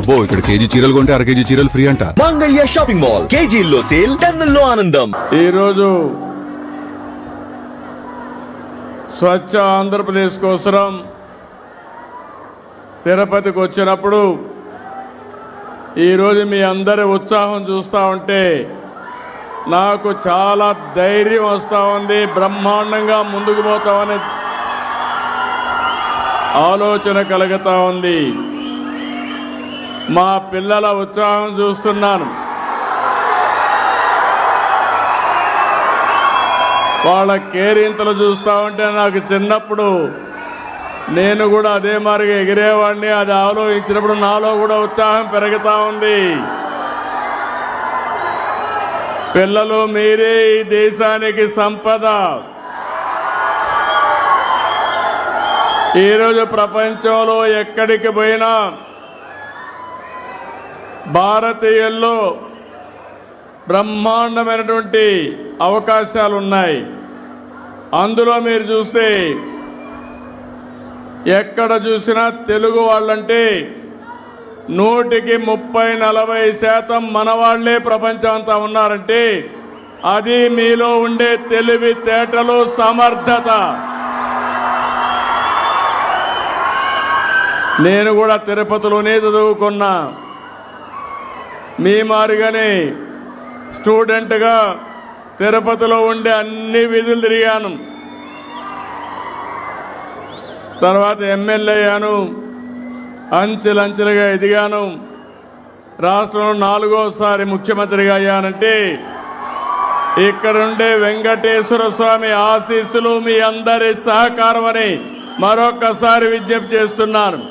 అబ్బో ఇక్కడ కేజీ చీరలు కొంటే అర కేజీ చీరలు ఫ్రీ అంట. Mangalya shopping mall. కేజీల్లో సేల్ టన్నుల్లో ఆనందం. ఈరోజు స్వచ్ఛ ఆంధ్రప్రదేశ్ కోసం తిరుపతికి వచ్చినప్పుడు ఈరోజు మీ అందరి ఉత్సాహం చూస్తూ ఉంటే నాకు చాలా ధైర్యం వస్తూ ఉంది. బ్రహ్మాండంగా ముందుకు పోతామని ఆలోచన కలుగుతా ఉంది. మా పిల్లల ఉత్సాహం చూస్తున్నాను. వాళ్ళ కేరింతలు చూస్తా ఉంటే నాకు చిన్నప్పుడు నేను కూడా అదే మారిగా ఎగిరేవాడిని అది ఆలోచించినప్పుడు నాలో కూడా ఉత్సాహం పెరుగుతూ ఉంది. పిల్లలు మీరే ఈ దేశానికి సంపద. ఈరోజు ప్రపంచంలో ఎక్కడికి పోయినా భారతీయుల్లో బ్రహ్మాండమైనటువంటి అవకాశాలు ఉన్నాయి అందులో మీరు చూస్తే ఎక్కడ చూసినా తెలుగు వాళ్ళంటే నూటికి ముప్పై నలభై శాతం మనవాళ్ళే ప్రపంచం అంతా ఉన్నారంటే అది మీలో ఉండే తెలివి తేటలు సమర్థత. నేను కూడా తిరుపతిలోనే చదువుకున్నా. మీ మారుగానే స్టూడెంట్గా తిరుపతిలో ఉండే అన్ని విధులు తిరిగాను. తర్వాత ఎమ్మెల్యే అయ్యాను. అంచెలంచెలుగా ఎదిగాను. రాష్ట్రంలో నాలుగోసారి ముఖ్యమంత్రిగా అయ్యానంటే ఇక్కడుండే వెంకటేశ్వర స్వామి ఆశీస్సులు మీ అందరి సహకారం అని మరొకసారి విజ్ఞప్తి చేస్తున్నాను.